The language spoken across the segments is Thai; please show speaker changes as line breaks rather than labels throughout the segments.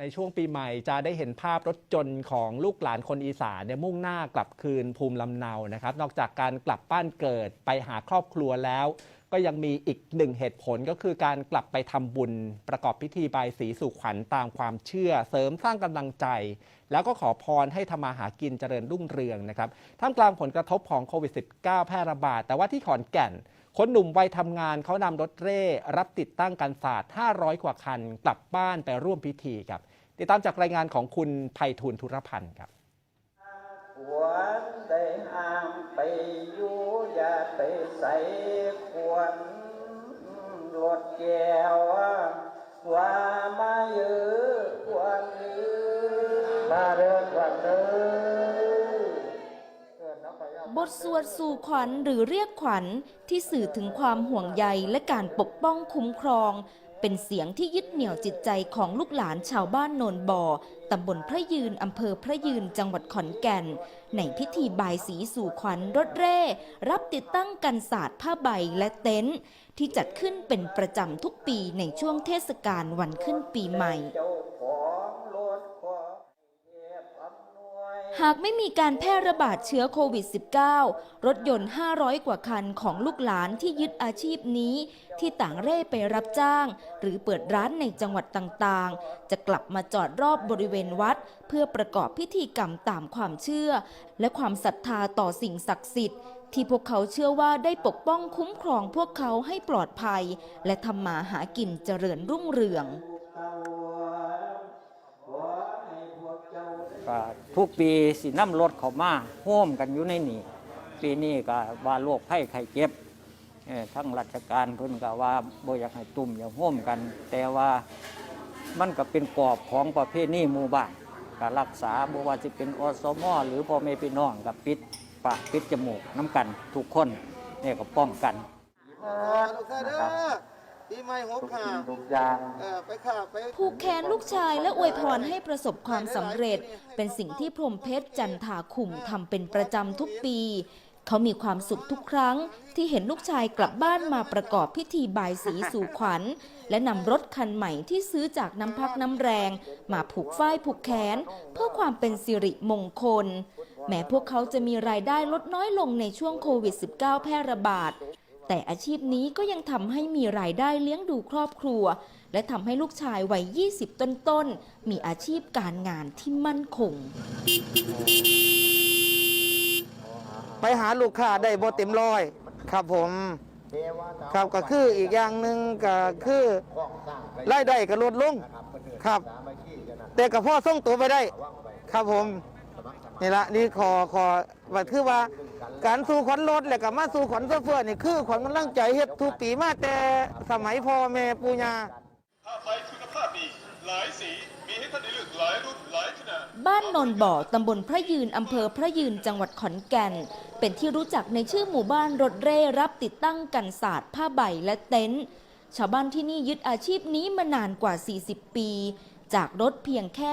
ในช่วงปีใหม่จะได้เห็นภาพรถจนของลูกหลานคนอีสานเนี่ยมุ่งหน้ากลับคืนภูมิลำเนานะครับ นอกจากการกลับบ้านเกิดไปหาครอบครัวแล้ว ก็ยังมีอีกหนึ่งเหตุผลก็คือการกลับไปทำบุญ ประกอบพิธีบายสีสู่ขวัญตามความเชื่อ เสริมสร้างกำลังใจ แล้วก็ขอพรให้ทำมาหากินเจริญรุ่งเรืองนะครับท่ามกลางผลกระทบของโควิด -19 แพร่ระบาดแต่ว่าที่ขอนแก่นคนหนุ่มวัยทำงานเขานำรถเร่ รับติดตั้งกันศาสตร์ 500 กว่าคัน กลับบ้านไปร่วมพิธีครับ ติดตามจากรายงานของคุณไพฑูรย์ธุรพันธ์ครับ
วรได้ห้ามไปอยู่อย่าไปใส่ควรลดแก้วว่ามาเยอะควรมาเดินวันเดิ
บทสวดสู่ขวัญหรือเรียกขวัญที่สื่อถึงความห่วงใยและการปกป้องคุ้มครอง เป็นเสียงที่ยึดเหนี่ยวจิตใจของลูกหลานชาวบ้านโนนบ่อ ตำบลพระยืน อำเภอพระยืน จังหวัดขอนแก่น ในพิธีบายสีสู่ขวัญรถเร่ รับติดตั้งกันศาสตร์ผ้าใบและเต็นท์ที่จัดขึ้นเป็นประจำทุกปีในช่วงเทศกาลวันขึ้นปีใหม่
เจ้าของรถขอเหตุอำนวย
หากไม่มีการแพร่ระบาดเชื้อโควิด -19 รถยนต์ 500 กว่าคันของลูกหลานที่ยึดอาชีพนี้ ที่ต่างเร่ไปรับจ้าง หรือเปิดร้านในจังหวัดต่างๆ จะกลับมาจอดรอบบริเวณวัด เพื่อประกอบพิธีกรรมตามความเชื่อ และความศรัทธาต่อสิ่งศักดิ์สิทธิ์ที่พวกเขาเชื่อว่าได้ปกป้องคุ้มครองพวกเขาให้ปลอดภัย และทำมาหากินเจริญรุ่งเรือง
ก็ทุกปีสิน้ำรถเข้ามาโฮมกันอยู่ในนี่ปีนี้ก็ว่าโรคไข้ไข้เจ็บทั้งราชการเพิ่นก็ว่าบ่อยากให้ตุ่มอย่าโฮมกัน แต่ว่ามันก็เป็นกรอบของประเภทนี้หมู่บ้านก็รักษาบ่ว่าสิเป็นอสมหรือพ่อแม่พี่น้องก็ปิดปากปิดจมูกน้ำกันทุกคนเนี่ยก็ป้องกัน
ลูกค้าเด้อ ปีใหม่หกขา
ทุกอย่าง
เออไปขาไป
ผูกแขนลูกชายและอวยพรให้ประสบความสำเร็จ เป็นสิ่งที่พรหมเพชรจันทาขุมทำเป็นประจำทุกปี เขามีความสุขทุกครั้ง ที่เห็นลูกชายกลับบ้านมาประกอบพิธีบายสีสู่ขวัญ และนำรถคันใหม่ที่ซื้อจากน้ำพักน้ำแรง มาผูกฝ้ายผูกแขน เพื่อความเป็นสิริมงคล แม้พวกเขาจะมีรายได้ลดน้อยลงในช่วงโควิด -19 แพร่ระบาด แต่อาชีพนี้ก็ยังทำให้มีรายได้เลี้ยงดูครอบครัว และทำให้ลูกชายวัย 20 ต้นๆ มีอาชีพการงานที่มั่นคง
ไปหาลูกค้าได้บ่เต็มร้อย ครับผมครับก็คืออีกอย่างหนึ่งก็คือรายได้ก็ลดลงครับ แต่ก็พ่อส่งตัวไปได้ ครับผมนี่ละนี่ขอขอว่าคือว่า การสู่ขวัญรถและก็มาสู่ขวัญโซเฟอร์นี่คือขวัญกำลังใจเฮ็ดทุกปีมาแต่สมัยพ่อแม่ปู่ย่า
ผ้าไฟคุณภาพดีหลายสีมีให้ท่านได้เลือกหลายรุ่นหลายขนาด
บ้านโนนบ่อตำบลพระยืนอำเภอพระยืนจังหวัดขอนแก่น เป็นที่รู้จักในชื่อหมู่บ้านรถเร่รับติดตั้งกันศาสตร์ผ้าใบและเต็นท์ชาวบ้านที่นี่ยึดอาชีพนี้มานานกว่า 40 ปี จากรถเพียงแค่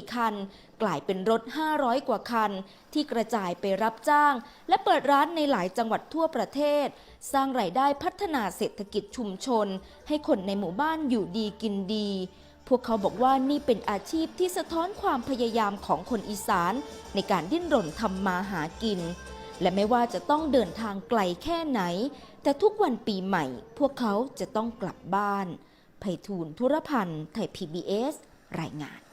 3-4 คัน กลายเป็นรถ 500 กว่าคัน ที่กระจายไปรับจ้าง และเปิดร้านในหลายจังหวัดทั่วประเทศ สร้างรายได้พัฒนาเศรษฐกิจชุมชน ให้คนในหมู่บ้านอยู่ดีกินดี พวกเขาบอกว่านี่เป็นอาชีพที่สะท้อนความพยายามของคนอีสาน ในการดิ้นรนทำมาหากิน และไม่ว่าจะต้องเดินทางไกลแค่ไหน แต่ทุกวันปีใหม่ พวกเขาจะต้องกลับบ้าน ไพฑูรย์ธุรพันธ์ ไทย PBS รายงาน